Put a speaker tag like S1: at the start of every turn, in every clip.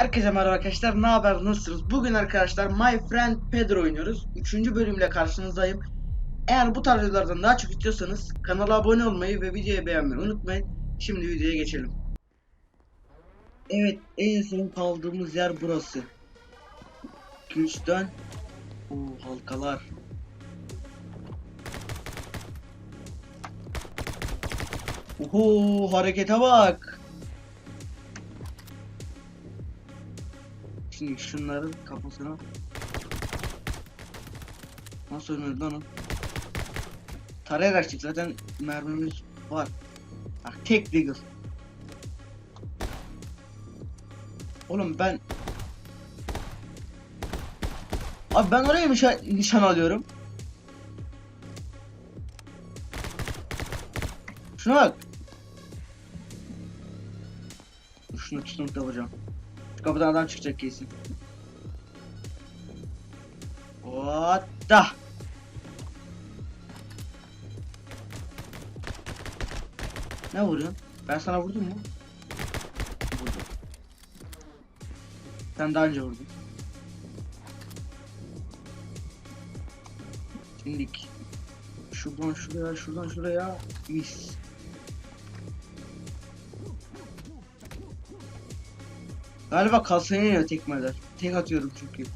S1: Herkese merhaba arkadaşlar. Ne haber? Nasılsınız? Bugün arkadaşlar My Friend Pedro oynuyoruz. Üçüncü bölümle karşınızdayım. Eğer bu tarz videolardan daha çok istiyorsanız kanala abone olmayı ve videoyu beğenmeyi unutmayın. Şimdi videoya geçelim. Evet, en son kaldığımız yer burası. Güçten Oo, halkalar. Oho, harekete bak. Şimdi şunların kafasına Nasıl ölmedi lan o? Tarayarak çık zaten mermimiz var. Bak tek digger. Oğlum ben Abi ben oraya nişan, nişan alıyorum. Şuna bak. Şunu tutunup yapacağım. Kapıdan adam çıkacak kesin. What? Ne vuruyorsun? Ben sana vurdum mu? Vurdum. Sen daha önce vurdun. Şimdilik. Şuradan şuraya, şuradan şuraya. Mis. Galiba kasaya iniyor tekmeler. Tek atıyorum çünkü.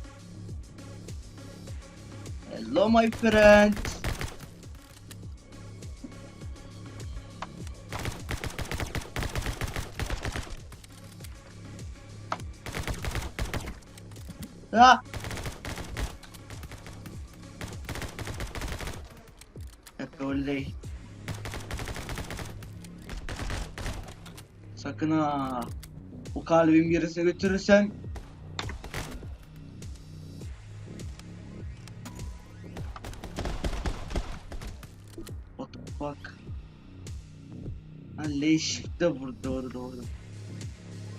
S1: Hello my friend. Ha. Hep oley. Sakın ha. O kalbim gerisine götürürsen What the fuck? Ha leş de vurdu doğru doğru.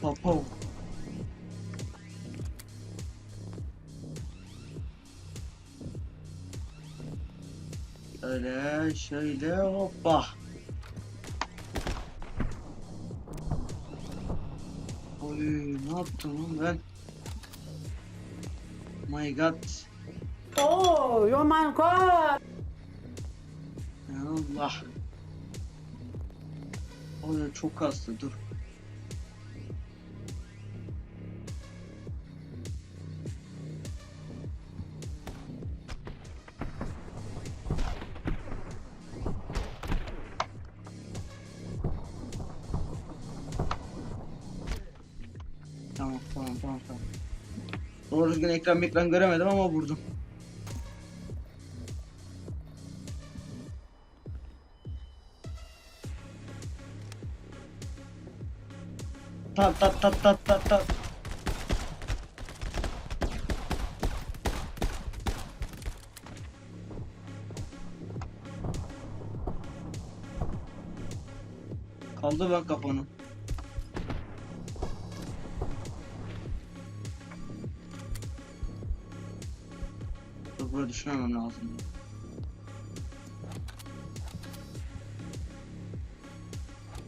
S1: Popo. Öyle şöyle hoppa. Ne yaptım lan ben? My god.
S2: Oh, oh my god!
S1: Ya Allah. O çok kastı dur. Ekran ekran göremedim ama vurdum. Tat tat tat tat tat tat. Kaldı ben kafanı. Düşünmemem lazım.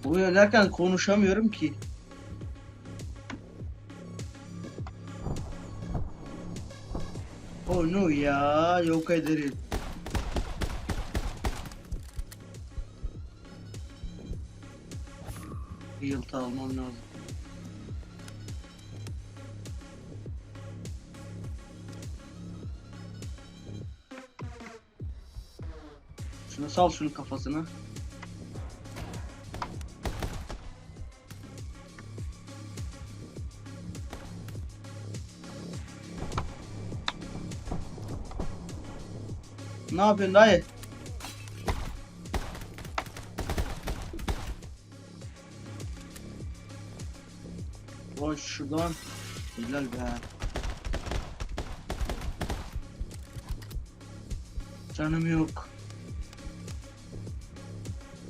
S1: Bu derken konuşamıyorum ki. Onu ya yok ederim. Yılta almam lazım. Şunu sal şunun kafasına. Ne yapıyorsun dayı? Boş şuradan. Helal be. Canım yok.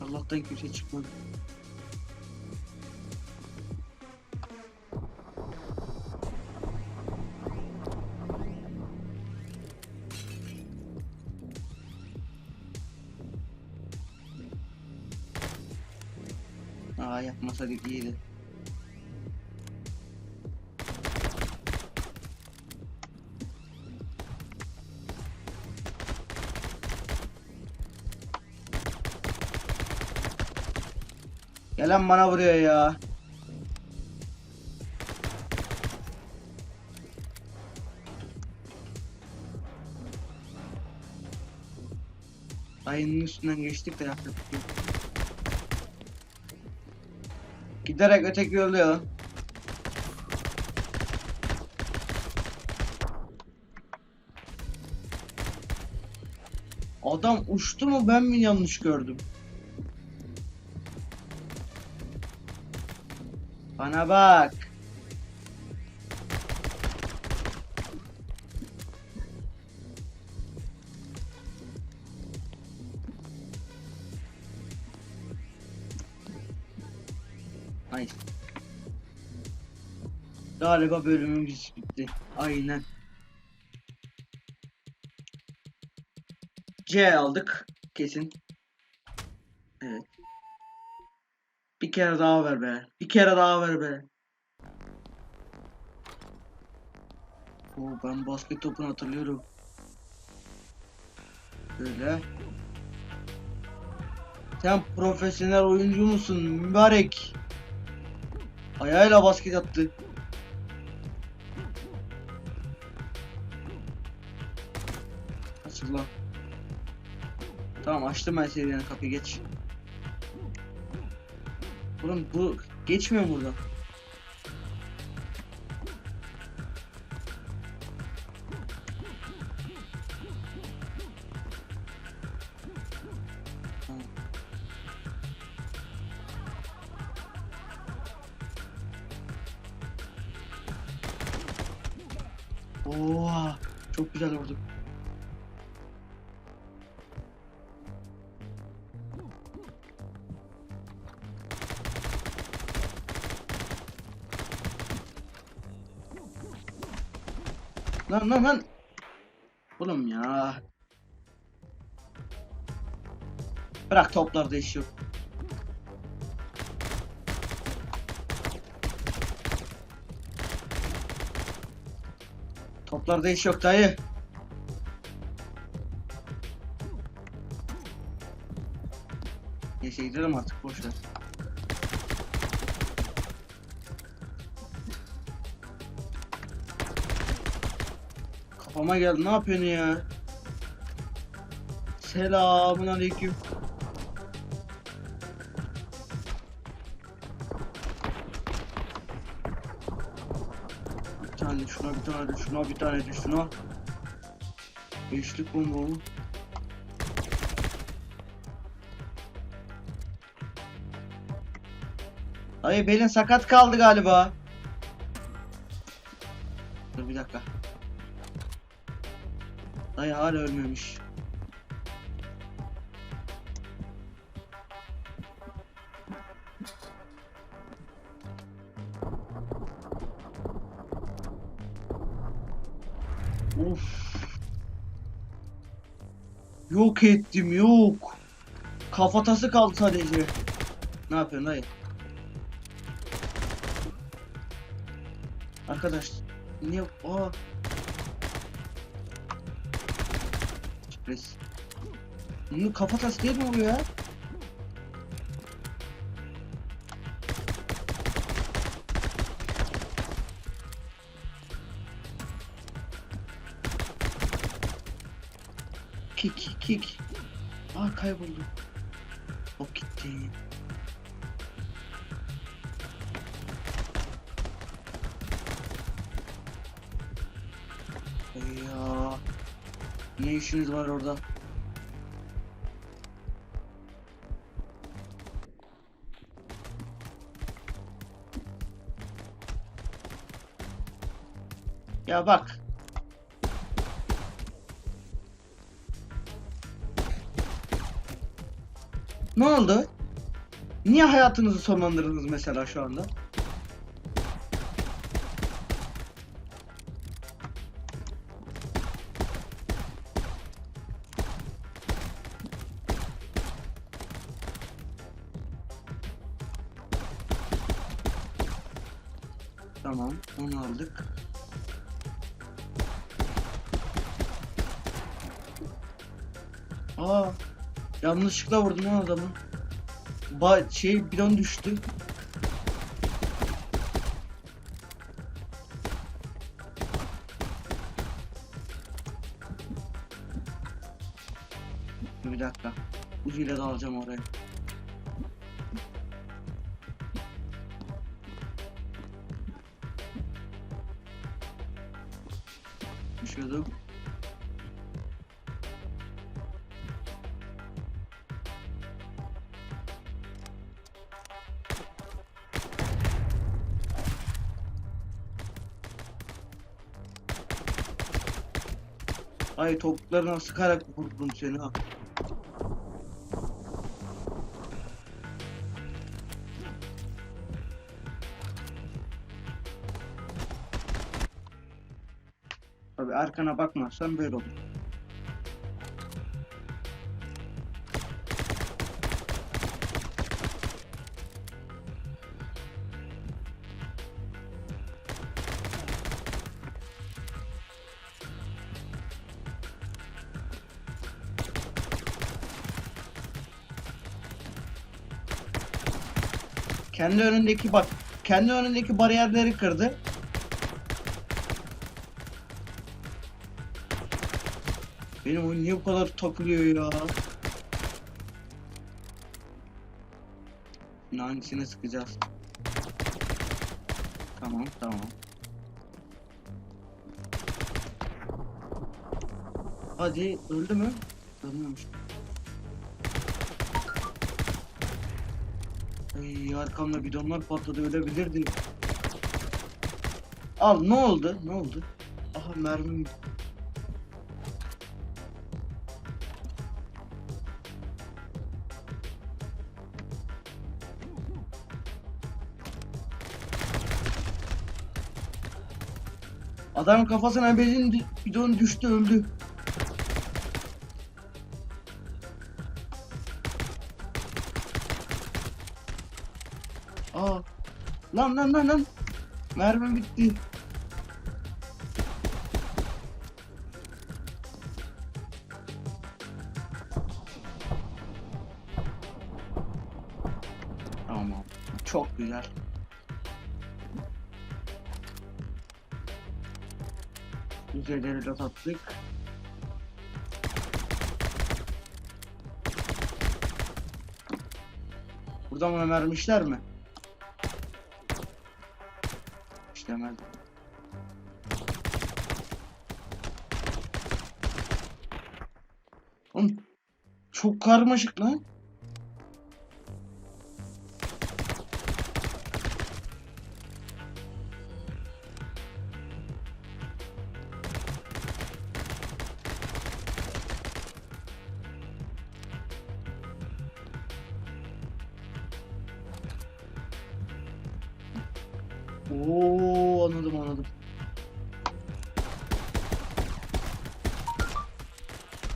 S1: Allah'tan kimse çıkmadı. Aa yapmasaydık iyiydi. Gelen bana vuruyor ya. Ayının üstünden geçtik de yaptık. Giderek öteki yolluyor. Adam uçtu mu ben mi yanlış gördüm? Bana bak. Ay. Galiba bölümümüz bitti. Aynen. C aldık. Kesin. Bir kere daha ver be. Bir kere daha ver be. Oo, ben basket topunu hatırlıyorum. Böyle. Sen profesyonel oyuncu musun mübarek? Ayağıyla basket attı. Açıl lan. Tamam açtım ben senin kapıyı geç. Oğlum bu geçmiyor burada. Oha, çok güzel vurduk. Lan lan lan. Oğlum ya. Bırak toplarda iş yok. Toplarda iş yok dayı. Neyse gidelim artık boş Kafama geldi ne yapıyorsun ya? Selamun aleyküm. Bir tane şuna bir tane şuna bir tane de şuna. Beşli combo mu? Ay belin sakat kaldı galiba. Dayı hala ölmemiş. Of. Yok ettim yok. Kafatası kaldı sadece. Ne yapıyorsun dayı? Arkadaş niye aa Sürpriz. Bunun kafatası değil mi oluyor ya? Kik kik. Aa kayboldu. O gitti. Ne işiniz var orada? Ya bak. Ne oldu? Niye hayatınızı sonlandırdınız mesela şu anda? Tamam, onu aldık. Aa, yanlışlıkla vurdum lan adamı. Ba şey bidon düştü. Bir dakika. Uzuyla da alacağım oraya. Düşüyordum. Ay topuklarına sıkarak vurdum seni ha. Arkana bakmazsan böyle olur. Kendi önündeki bak, kendi önündeki bariyerleri kırdı. Benim oyun niye bu kadar takılıyor ya? Şimdi hangisine sıkacağız? Tamam, tamam. Hadi öldü mü? Ölmemiş. Ay arkamda bidonlar patladı ölebilirdi. Al ne oldu? Ne oldu? Aha mermim. Adamın kafasına benzin bidon düştü öldü. Aa. Lan lan lan lan. Mermim bitti. Tamam. Çok güzel. Yüzeyleri de attık. Buradan bana vermişler mi? İşlemez. Oğlum çok karmaşık lan.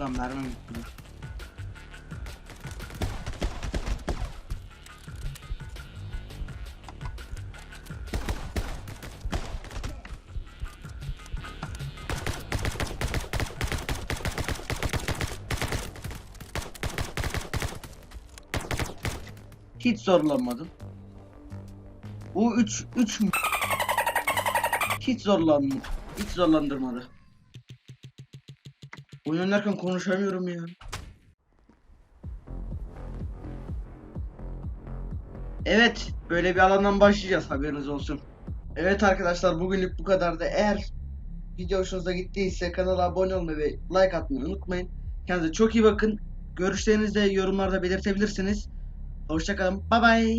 S1: Tamam mermim bitti. Hiç zorlanmadım. Bu 3 3 hiç zorlanma. Hiç zorlandırmadı. Oyun oynarken konuşamıyorum ya. Evet, böyle bir alandan başlayacağız haberiniz olsun. Evet arkadaşlar bugünlük bu kadar da eğer video hoşunuza gittiyse kanala abone olmayı ve like atmayı unutmayın. Kendinize çok iyi bakın. Görüşlerinizi de yorumlarda belirtebilirsiniz. Hoşçakalın. Bye bye.